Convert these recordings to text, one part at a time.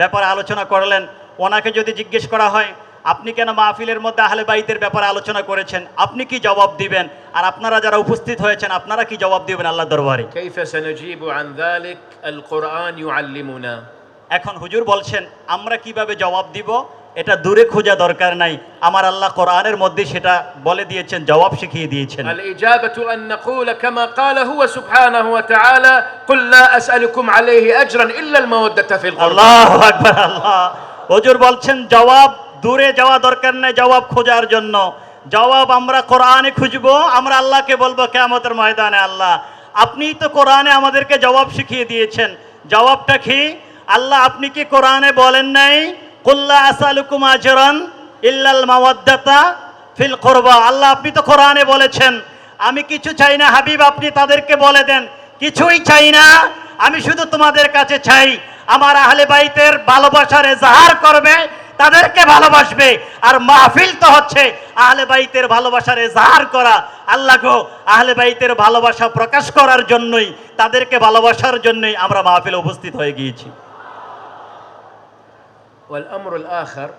ব্যাপারে আলোচনা করলেন। ওনাকে যদি জিজ্ঞেস করা হয় আপনি কেন মাহফিলের মধ্যে আহলে বাইতের ব্যাপারে আলোচনা করেছেন? আপনি কি জবাব দিবেন? আর আপনারা যারা উপস্থিত হয়েছেন আপনারা কি জবাব দিবেন আল্লাহ দরবারে? এখন হুজুর বলছেন আমরা কীভাবে জবাব দিব? এটা দূরে খোঁজা দরকার নাই। আমার আল্লাহ কোরআনের মধ্যে সেটা বলে দিয়েছেন জবাব শিখিয়ে দিয়েছেন। আল ইজাবাতু আন নাকুলা কামা ক্বালা হুয়া সুবহানাহু ওয়া তাআলা কুল লা আসআলুকুম আলাইহি আজরান ইল্লা আল ফিল কুরবা আল্লাহু আকবার আল্লাহ। হুজুর বলছেন জবাব দূরে যাওয়া দরকার নাই জবাব খোঁজার জন্য। জবাব আমরা কোরআনে খুঁজব আমরা আল্লাহকে বলব কিয়ামতের ময়দানে আল্লাহ। আপনিই তো কোরআনে আমাদেরকে জবাব শিখিয়ে দিয়েছেন। জবাবটা কি? আল্লাহ আপনি কি কোরআনে বলেন নাই? কুল্লা আসালুকুম আজরান ইল্লাল মাওয়াদ্দাতা ফিল করবা। আল্লাহ, আপনি তো কোরআনে বলেছেন, আমি কিছু চাই না, হাবিব, আপনি তাদেরকে বলে দেন। কিছুই চাই না, আমি শুধু তোমাদের কাছে চাই। আমার আহলে বাইতের ভালোবাসার এজাহার করবে, তাদেরকে ভালোবাসবে, আর মাহফিল তো হচ্ছে আহলে বাইতের ভালোবাসার এজাহার করা। আল্লাহ গো, আহলে বাইতের ভালোবাসা প্রকাশ করার জন্যই, তাদেরকে ভালোবাসার জন্যই আমরা মাহফিলে উপস্থিত হয়ে গিয়েছি। والأمر الآخر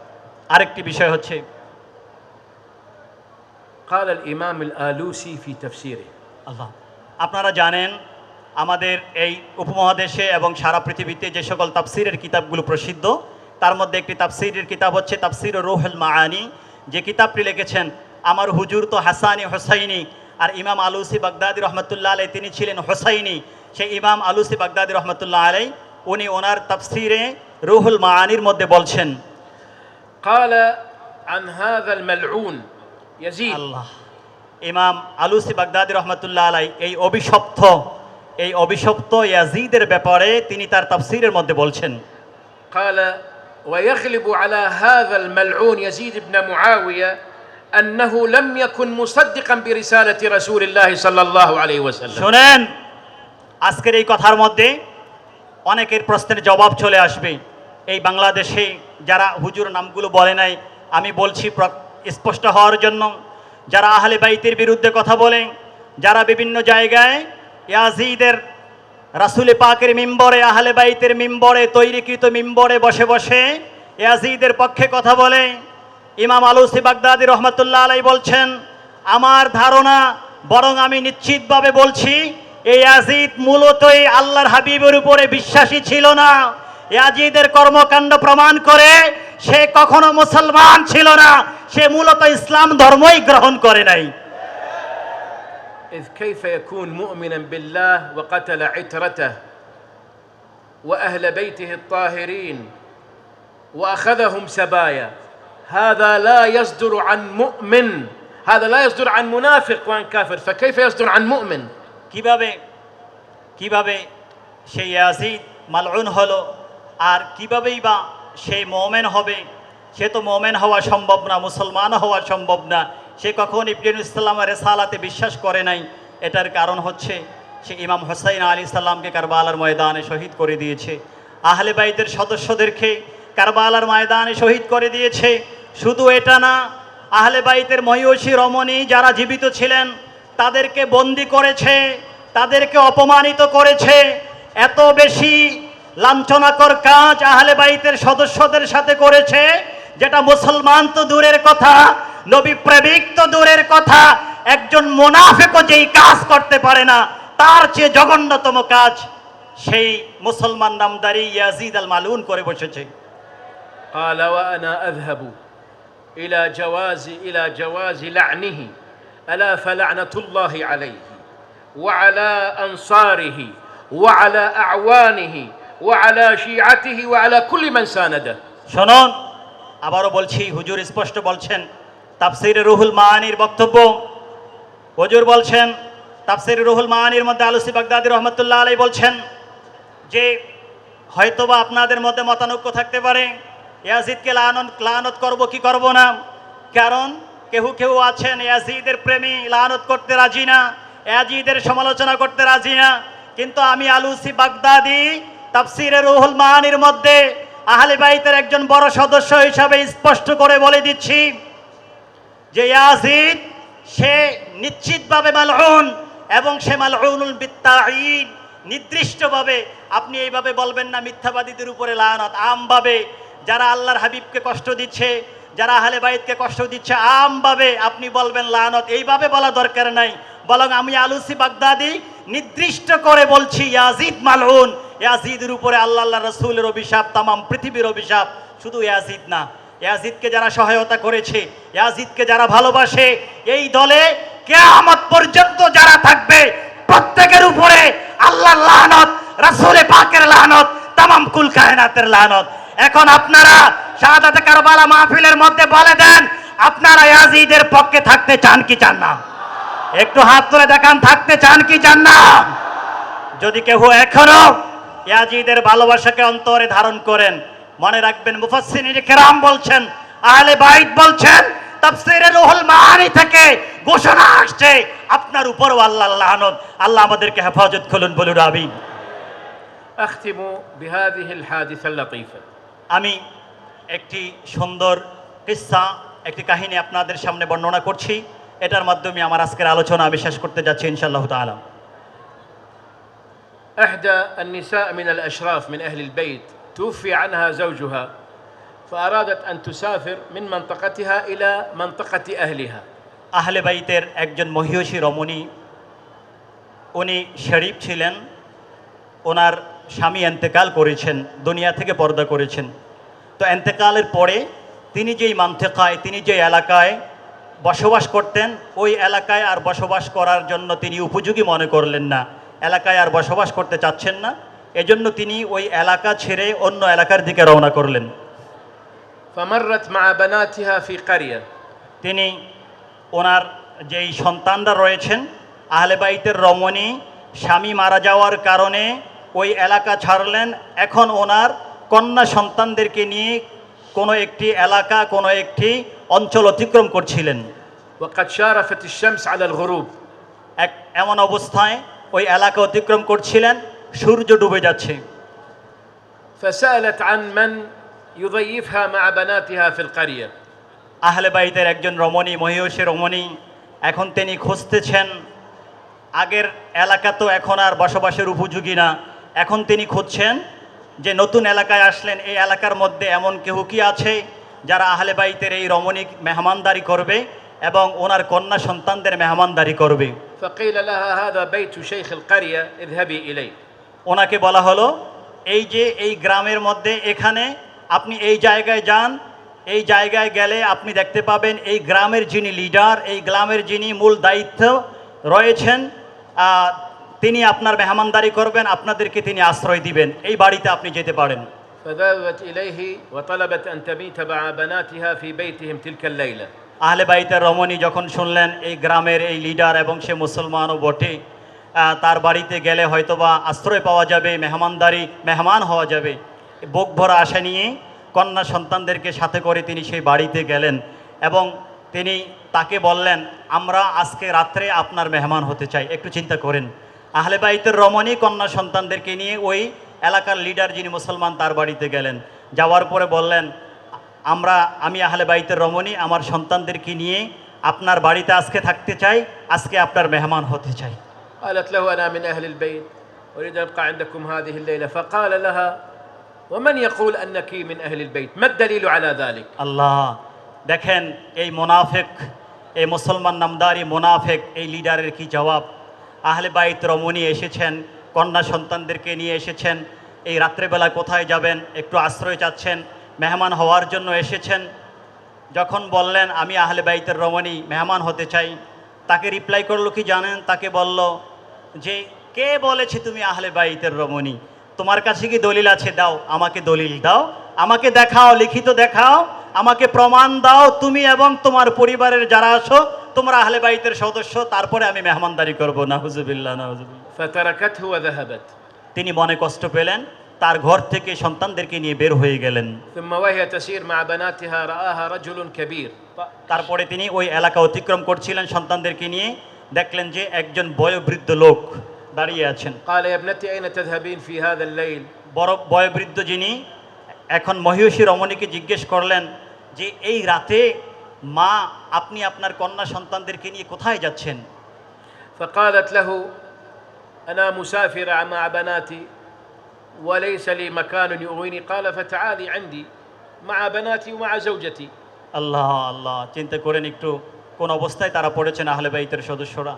আরেকটি বিষয় হচ্ছে قال الإمام الآلوسي في تفسيره আল্লাহ আপনারা জানেন আমাদের এই উপমহাদেশে এবং সারা পৃথিবীতে যে সকল তাফসিরের কিতাবগুলো প্রসিদ্ধ তার মধ্যে একটি তাফসিরের কিতাব হচ্ছে তাফসির রুহুল মাআনি যে কিতাবটি লিখেছেন আমার হুজুর তো হাসানি হোসাইনি আর ইমাম আলুসি বাগদাদি রহমতুল্লাহ আলাই তিনি ছিলেন হোসাইনি সেই ইমাম আলুসি বাগদাদি রহমতুল্লাহ আলাই উনি ওনার তাফসিরে রুহুল মাআনির মধ্যে বলছেন قال عن هذا الملعون يزيد আল্লাহ ইমাম আলুসি বাগদাদি রহমতুল্লাহ আলাই এই অভিশপ্ত এই অভিশপ্ত ইয়াজিদের ব্যাপারে তিনি তার তাফসিরের মধ্যে বলছেন قال ويغلب على هذا الملعون يزيد بن معاوية أنه لم يكن مصدقا برسالة رسول الله صلى الله عليه وسلم শোনেন আজকের এই কথার মধ্যে অনেকের প্রশ্নের জবাব চলে আসবে এই বাংলাদেশে যারা হুজুর নামগুলো বলে নাই, আমি বলছি স্পষ্ট হওয়ার জন্য, যারা আহলে বাইতের বিরুদ্ধে কথা বলে, যারা বিভিন্ন জায়গায় ইয়াজিদের রাসুলে পাকের মিম্বরে, আহলে বাইতের মিম্বরে, তৈরিকৃত মিম্বরে বসে বসে ইয়াজিদের পক্ষে কথা বলে, ইমাম আলুসি বাগদাদি রহমতুল্লাহ আলাই বলছেন, আমার ধারণা বরং আমি নিশ্চিতভাবে বলছি, এই আজিদ মূলতই আল্লাহর হাবিবের উপরে বিশ্বাসী ছিল না। ইয়াজিদের কর্মকাণ্ড প্রমাণ করে সে কখনো মুসলমান ছিল না সে মূলত ইসলাম ধর্মই গ্রহণ করে নাই إذ كيف يكون مؤمنا بالله وقتل عترته وأهل بيته الطاهرين وأخذهم سبايا هذا لا يصدر عن مؤمن هذا لا يصدر عن منافق وعن كافر فكيف يصدر عن مؤمن কিভাবে কিভাবে সেই ইয়াজিদ মালউন হলো আর কিভাবেই বা সে মোমেন হবে, সে তো মোমেন হওয়া সম্ভব না, মুসলমান হওয়া সম্ভব না। সে কখন ইবলিন ইসলামের রেসালাতে বিশ্বাস করে নাই, এটার কারণ হচ্ছে সে ইমাম হোসাইন আলী সাল্লামকে কারবালার ময়দানে শহীদ করে দিয়েছে। আহলে বাইতের সদস্যদেরকে কারবালার ময়দানে শহীদ করে দিয়েছে। শুধু এটা না, আহলে বাইতের মহিষী রমণী যারা জীবিত ছিলেন, তাদেরকে বন্দি করেছে, তাদেরকে অপমানিত করেছে। এত বেশি লাঞ্ছনাকর কাজ আহলে বাইতের সদস্যদের সাথে করেছে যেটা মুসলমান তো দূরের কথা নবী প্রেমিক তো দূরের কথা একজন মোনাফেকও যেই কাজ করতে পারে না তার চেয়ে জঘন্যতম কাজ সেই মুসলমান নামদারি ইয়াজিদ আল মালুন করে বসেছে قال وأنا أذهب إلى جواز إلى جواز لعنه ألا فلعنة الله عليه وعلى أنصاره وعلى أعوانه وعلى شيعته وعلى كل من سانده শুনুন আবারও বলছি হুজুর স্পষ্ট বলছেন তাফসিরে রুহুল মাহানির বক্তব্য হুজুর বলছেন তাফসিরে রুহুল মাহানির মধ্যে আলুসি বাগদাদি রহমতুল্লাহ আলাই বলছেন যে হয়তোবা আপনাদের মধ্যে মতানৈক্য থাকতে পারে ইয়াজিদকে লানত লানত করব কি করব না কারণ কেউ কেউ আছেন ইয়াজিদের প্রেমী লানত করতে রাজি না ইয়াজিদের সমালোচনা করতে রাজি না কিন্তু আমি আলুসি বাগদাদি তাফসিরে রুহুল মাহানির মধ্যে আহলে বাইতের একজন বড় সদস্য হিসাবে স্পষ্ট করে বলে দিচ্ছি যে ইয়াজিদ, সে নিশ্চিতভাবে মালউন এবং সে মালউনুল বিত্তাঈন। নির্দিষ্টভাবে আপনি এইভাবে বলবেন না, মিথ্যাবাদীদের উপরে লায়নত আমভাবে যারা আল্লাহর হাবিবকে কষ্ট দিচ্ছে, যারা আহলে বাইতকে কষ্ট দিচ্ছে, আমভাবে আপনি বলবেন লায়নত এইভাবে বলা দরকার নাই। বরং আমি আলুসি বাগদাদি নির্দিষ্ট করে বলছি, ইয়াজিদ মালউন ইয়াজিদের উপরে আল্লাহ আল্লাহ রসুলের অভিশাপ, তামাম পৃথিবীর অভিশাপ। শুধু ইয়াজিদ না, ইয়াজিদকে যারা সহায়তা করেছে, ইয়াজিদকে যারা ভালোবাসে, এই দলে কেয়ামত পর্যন্ত যারা থাকবে, প্রত্যেকের উপরে আল্লাহর লানত রাসূলে পাকের লানত তামাম কুল কায়নাতের লানত এখন আপনারা শাহাদাতে কারবালা মাহফিলের মধ্যে বলে দেন, আপনারা ইয়াজিদের পক্ষে থাকতে চান কি চান না? একটু হাত তুলে দেখান, থাকতে চান কি চান না? যদি কেউ এখনও ইয়াজিদের ভালোবাসাকে অন্তরে ধারণ করেন। মনে রাখবেন মুফাসসিন কেরাম বলছেন আহলে বাইত বলছেন তাফসীরে রুহুল মাআনি থেকে ঘোষণা আসছে আপনার উপর আল্লাহ লানত আল্লাহ আমাদেরকে হেফাজত করুন বলুন আমিন। আখতিমু বিহাদিহি হাদিসা লাতীফা। আমি একটি সুন্দর কিসসা একটি কাহিনী আপনাদের সামনে বর্ণনা করছি। এটার মাধ্যমে আমার আজকের আলোচনা আমি শেষ করতে যাচ্ছি ইনশাআল্লাহ তাআলা। إحدى النساء من الأشراف من أهل البيت توفي عنها زوجها فأرادت أن تسافر من منطقتها إلى منطقة أهلها আহলে বাইতের একজন মহিয়সী রমণী উনি শরীফ ছিলেন ওনার স্বামী এন্তেকাল করেছেন দুনিয়া থেকে পর্দা করেছেন তো এন্তেকালের পরে তিনি যেই মান্তেকায় তিনি যে এলাকায় বসবাস করতেন ওই এলাকায় আর বসবাস করার জন্য তিনি উপযোগী মনে করলেন না এলাকায় আর বসবাস করতে চাচ্ছেন না। এজন্য তিনি ওই এলাকা ছেড়ে অন্য এলাকার দিকে রওনা করলেন। তিনি ওনার যেই সন্তানরা রয়েছেন আহলেবাইতের রমণী স্বামী মারা যাওয়ার কারণে ওই এলাকা ছাড়লেন। এখন ওনার কন্যা সন্তানদেরকে নিয়ে কোনো একটি এলাকা কোনো একটি অঞ্চল অতিক্রম করছিলেন। এক এমন অবস্থায় ওই এলাকা অতিক্রম করছিলেন সূর্য ডুবে যাচ্ছে فسألت عن من يضيفها مع بناتها في القرية আহলে বাইতের একজন রমণী মহিষী রমণী এখন তিনি খুঁজতেছেন আগের এলাকা তো এখন আর বসবাসের উপযোগী না এখন তিনি খুঁজছেন যে নতুন এলাকায় আসলেন এই এলাকার মধ্যে এমন কেউ কি আছে যারা আহলে বাইতের এই রমণী মেহমানদারি করবে এবং ওনার কন্যা সন্তানদের মেহমানদারি করবে فقيل لها هذا بيت شيخ القرية اذهبي إليه ওনাকে বলা হলো এই যে এই গ্রামের মধ্যে এখানে আপনি এই জায়গায় যান এই জায়গায় গেলে আপনি দেখতে পাবেন এই গ্রামের যিনি লিডার এই গ্রামের যিনি মূল দায়িত্ব রয়েছেন আহ, তিনি আপনার মেহমানদারি করবেন আপনাদেরকে তিনি আশ্রয় দিবেন এই বাড়িতে আপনি যেতে পারেন فذهبت إليه وطلبت أن تبيت مع بناتها في بيتهم تلك الليلة আহলে বাইতের রমণী যখন শুনলেন এই গ্রামের এই লিডার এবং সে মুসলমানও বটে তার বাড়িতে গেলে হয়তোবা আশ্রয় পাওয়া যাবে, মেহমানদারি, মেহমান হওয়া যাবে। বুক ভরা আশা নিয়ে কন্যা সন্তানদেরকে সাথে করে তিনি সেই বাড়িতে গেলেন এবং তিনি তাকে বললেন, আমরা আজকে রাত্রে আপনার মেহমান হতে চাই, একটু চিন্তা করেন। আহলে বাইতের রমণী কন্যা সন্তানদেরকে নিয়ে ওই এলাকার লিডার যিনি মুসলমান, তার বাড়িতে গেলেন। যাওয়ার পরে বললেন আমরা আমি আহলে বাইতের রমণী আমার সন্তানদেরকে নিয়ে আপনার বাড়িতে আজকে থাকতে চাই আজকে আপনার মেহমান হতে চাই قالت له أنا من أهل البيت أريد أن أبقى عندكم هذه الليلة فقال لها ومن يقول أنك من أهل البيت ما الدليل على ذلك আল্লাহ দেখেন এই মোনাফেক এই মুসলমান নামদারি মোনাফেক এই লিডারের কি জবাব আহলে বাইত রমণী এসেছেন কন্যা সন্তানদেরকে নিয়ে এসেছেন এই রাত্রেবেলা কোথায় যাবেন একটু আশ্রয় চাচ্ছেন মেহমান হওয়ার জন্য এসেছেন। যখন বললেন আমি আহলে বাইতের রমণী মেহমান হতে চাই। তাকে রিপ্লাই করল কি জানেন? তাকে বলল যে কে বলেছে তুমি আহলে বাইতের রমণী? তোমার কাছে কি দলিল আছে? দাও আমাকে দলিল দাও। আমাকে দেখাও লিখিত দেখাও। আমাকে প্রমাণ দাও তুমি এবং তোমার পরিবারের যারা আছো তোমার আহলে বাইতের সদস্য। তারপরে আমি মেহমানদারি করব। না হুজুবিল্লা তিনি মনে কষ্ট পেলেন। তার ঘর থেকে সন্তানদেরকে নিয়ে বের হয়ে গেলেন ثم وهي تسير مع بناتها رآها رجل كبير তারপরে তিনি ওই এলাকা অতিক্রম করছিলেন সন্তানদেরকে নিয়ে দেখলেন যে একজন বয়োবৃদ্ধ লোক দাঁড়িয়ে আছেন قال يا ابنتي أين تذهبين في هذا الليل বড় বয়োবৃদ্ধ যিনি এখন মহিষী রমণীকে জিজ্ঞেস করলেন যে এই রাতে মা আপনি আপনার কন্যা সন্তানদেরকে নিয়ে কোথায় যাচ্ছেন فقالت له أنا مسافرة مع بناتي وليس لي مكان يؤويني قال فتعالي عندي مع بناتي ومع زوجتي আল্লাহ আল্লাহ চিন্তা করেন একটু কোন অবস্থায় তারা পড়েছেন আহলে বাইতের সদস্যরা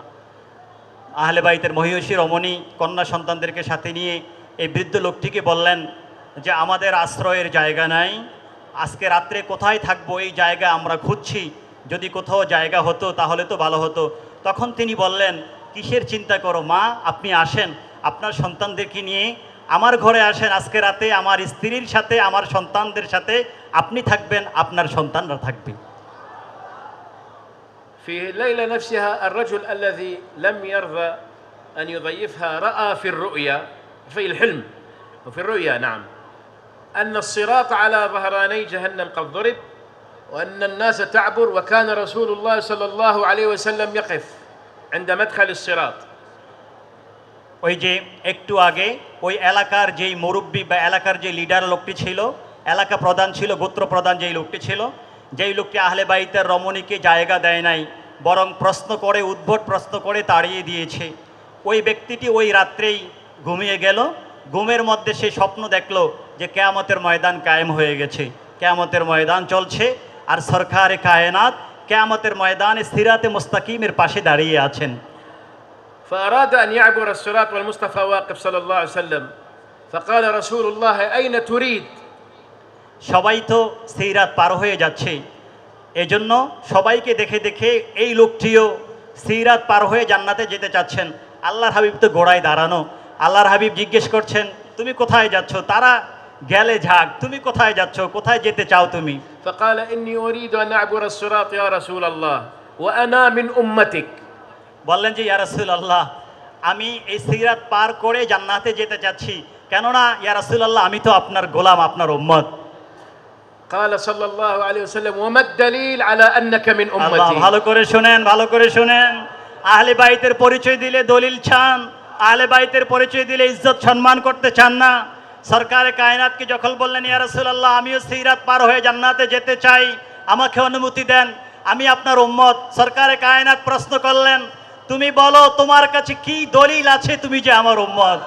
আহলে বাইতের মহিষী রমণী কন্যা সন্তানদেরকে সাথে নিয়ে এই বৃদ্ধ লোকটিকে বললেন যে আমাদের আশ্রয়ের জায়গা নাই আজকে রাত্রে কোথায় থাকবো এই জায়গা আমরা খুঁজছি যদি কোথাও জায়গা হতো তাহলে তো ভালো হতো তখন তিনি বললেন কিসের চিন্তা করো মা আপনি আসেন আপনার সন্তানদেরকে নিয়ে আমার ঘরে আসেন আজকে রাতে আমার স্ত্রীর সাথে আমার সন্তানদের সাথে আপনি থাকবেন আপনার সন্তানরা থাকবে في الليلة نفسها الرجل الذي لم يرضى أن يضيفها رأى في الرؤيا في الحلم وفي الرؤيا نعم أن الصراط على ظهراني جهنم قد ضرب وأن الناس تعبر وكان رسول الله صلى الله عليه وسلم يقف عند مدخل الصراط ওই যে একটু আগে ওই এলাকার যেই মুরব্বী বা এলাকার যে লিডার লোকটি ছিল, এলাকা প্রধান ছিল, গোত্র প্রধান যেই লোকটি ছিল, যেই লোকটি আহলে বাইতের রমণীকে জায়গা দেয় নাই, বরং প্রশ্ন করে, উদ্ভট প্রশ্ন করে তাড়িয়ে দিয়েছে। ওই ব্যক্তিটি ওই রাত্রেই ঘুমিয়ে গেল। ঘুমের মধ্যে সে স্বপ্ন দেখল যে কেয়ামতের ময়দান কায়েম হয়ে গেছে। কেয়ামতের ময়দান চলছে আর সরকারে কায়নাত কেয়ামতের ময়দানে সিরাতে মুস্তাকিমের পাশে দাঁড়িয়ে আছেন। فأراد أن يعبر الصراط والمصطفى واقف صلى الله عليه وسلم فقال رسول الله أين تريد সবাই তো সেই রাত পার হয়ে যাচ্ছে এজন্য সবাইকে দেখে দেখে এই লোকটিও সেই রাত পার হয়ে জান্নাতে যেতে চাচ্ছেন আল্লাহর হাবিব তো গোড়ায় দাঁড়ানো আল্লাহর হাবিব জিজ্ঞেস করছেন তুমি কোথায় যাচ্ছ তারা গেলে ঝাক তুমি কোথায় যাচ্ছ কোথায় যেতে চাও তুমি فقال إني أريد أن أعبر الصراط يا رسول الله وأنا من أمتك বললেন যে ইয়ারাসুল আল্লাহ আমি এই সিরাত পার করে জান্নাতে যেতে চাচ্ছি কেননা ইয়ারাসুল আল্লাহ আমি তো আপনার গোলাম আপনার উম্মত قال صلى الله عليه وسلم وما الدليل على أنك من আল্লাহ أمتي ভালো করে শুনেন ভালো করে শুনেন আহলে বাইতের পরিচয় দিলে দলিল চান আহলে বাইতের পরিচয় দিলে ইজ্জত সম্মান করতে চান না সরকারে কায়নাতকে যখন বললেন ইয়া রাসূলুল্লাহ আমিও সিরাত পার হয়ে জান্নাতে যেতে চাই আমাকে অনুমতি দেন আমি আপনার উম্মত সরকারে কায়নাত প্রশ্ন করলেন তুমি বলো তোমার কাছে কি দলিল আছে তুমি যে আমার উম্মত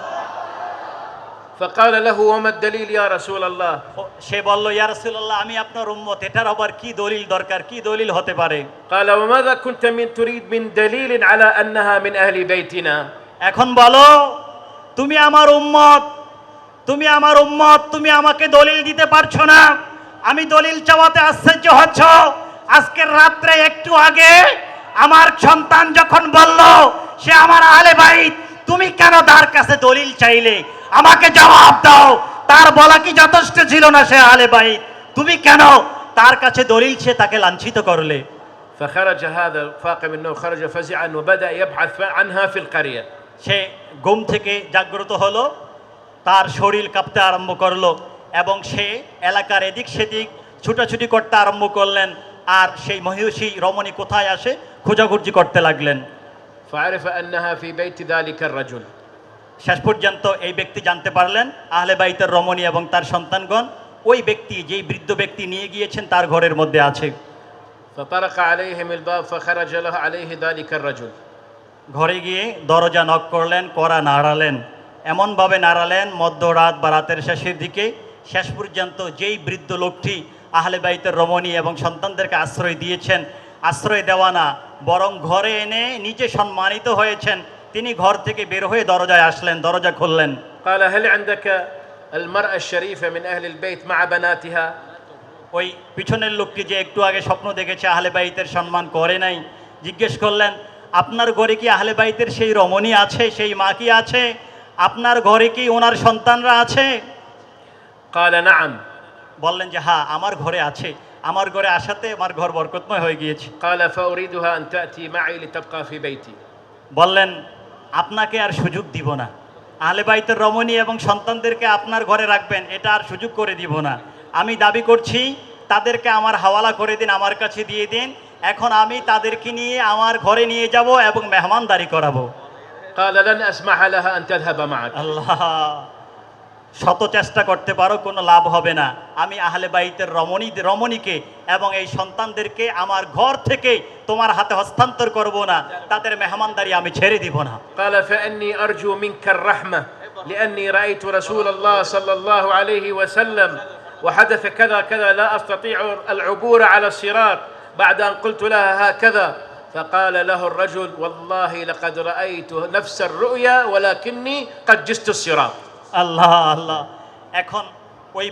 فقال له وما الدليل يا رسول الله ও, সে বলল ইয়া রাসূলুল্লাহ আমি আপনার উম্মত এটার আবার কি দলিল দরকার কি দলিল হতে পারে قال وماذا كنت من تريد من دليل على أنها من أهل بيتنا এখন বলো তুমি আমার উম্মত তুমি আমার উম্মত তুমি আমাকে দলিল দিতে পারছো না আমি দলিল চাওয়াতে আশ্চর্য হচ্ছ আজকের রাত্রে একটু আগে আমার সন্তান যখন বলল সে আমার আলে ভাই তুমি কেন তার কাছে দলিল চাইলে আমাকে জবাব দাও তার বলা কি যথেষ্ট ছিল না সে আলে ভাই তুমি কেন তার কাছে দলিল সে তাকে লাঞ্ছিত করলে فخرج هذا فاقم النوم خرج فزعا وبدأ يبحث عنها في القرية সে ঘুম থেকে জাগ্রত হলো তার শরীর কাঁপতে আরম্ভ করলো এবং সে এলাকার এদিক সেদিক ছুটাছুটি করতে আরম্ভ করলেন আর সেই মহিষী রমণী কোথায় আসে? খোঁজাখুঁজি করতে লাগলেন। শেষ পর্যন্ত এই ব্যক্তি জানতে পারলেন আহলে বাইতের রমণী এবং তার সন্তানগণ ওই ব্যক্তি যেই বৃদ্ধ ব্যক্তি নিয়ে গিয়েছেন তার ঘরের মধ্যে আছে। ঘরে গিয়ে দরজা নক করলেন করা নাড়ালেন। এমনভাবে নাড়ালেন মধ্যরাত বা রাতের শেষের দিকে শেষ পর্যন্ত যেই বৃদ্ধ লোকটি আহলে বাইতের রমণী এবং সন্তানদেরকে আশ্রয় দিয়েছেন। আশ্রয় দেওয়া না বরং ঘরে এনে নিজে সম্মানিত হয়েছেন। তিনি ঘর থেকে বের হয়ে দরজায় আসলেন দরজা খুললেন। ওই পিছনের লোককে যে একটু আগে স্বপ্ন দেখেছে আহলে বাইতের সম্মান করে নাই জিজ্ঞেস করলেন আপনার ঘরে কি আহলে বাইতের সেই রমণী আছে? সেই মা কি আছে? আপনার ঘরে কি ওনার সন্তানরা আছে? কালা না বললেন যে হ্যাঁ আমার ঘরে আছে। আমার ঘরে আসাতে আমার ঘর বরকতময় হয়ে গিয়েছে। বললেন আপনাকে আর সুযোগ দিব না। আলে বাইতের রমণী এবং সন্তানদেরকে আপনার ঘরে রাখবেন এটা আর সুযোগ করে দিব না। আমি দাবি করছি তাদেরকে আমার হাওয়ালা করে দিন আমার কাছে দিয়ে দিন। এখন আমি তাদেরকে নিয়ে আমার ঘরে নিয়ে যাব এবং মেহমানদারি করাবো। আল্লাহ! শত চেষ্টা করতে পারো কোনো লাভ হবে না আমি আহলে বাইতের রমণী রমণীকে এবং এই সন্তানদেরকে আমার ঘর থেকে তোমার হাতে হস্তান্তর করব না তাদের মেহমানদারি আমি ছেড়ে দিব না قال فاني ارجو منك الرحمه لاني رايت رسول الله صلى الله عليه وسلم وحدث كذا كذا لا استطيع العبور على الصراط بعد ان قلت لها هكذا فقال له الرجل والله لقد رايت نفس الرؤيا ولكني قد جست الصراط আল্লাহ আল্লাহ। এখন ওই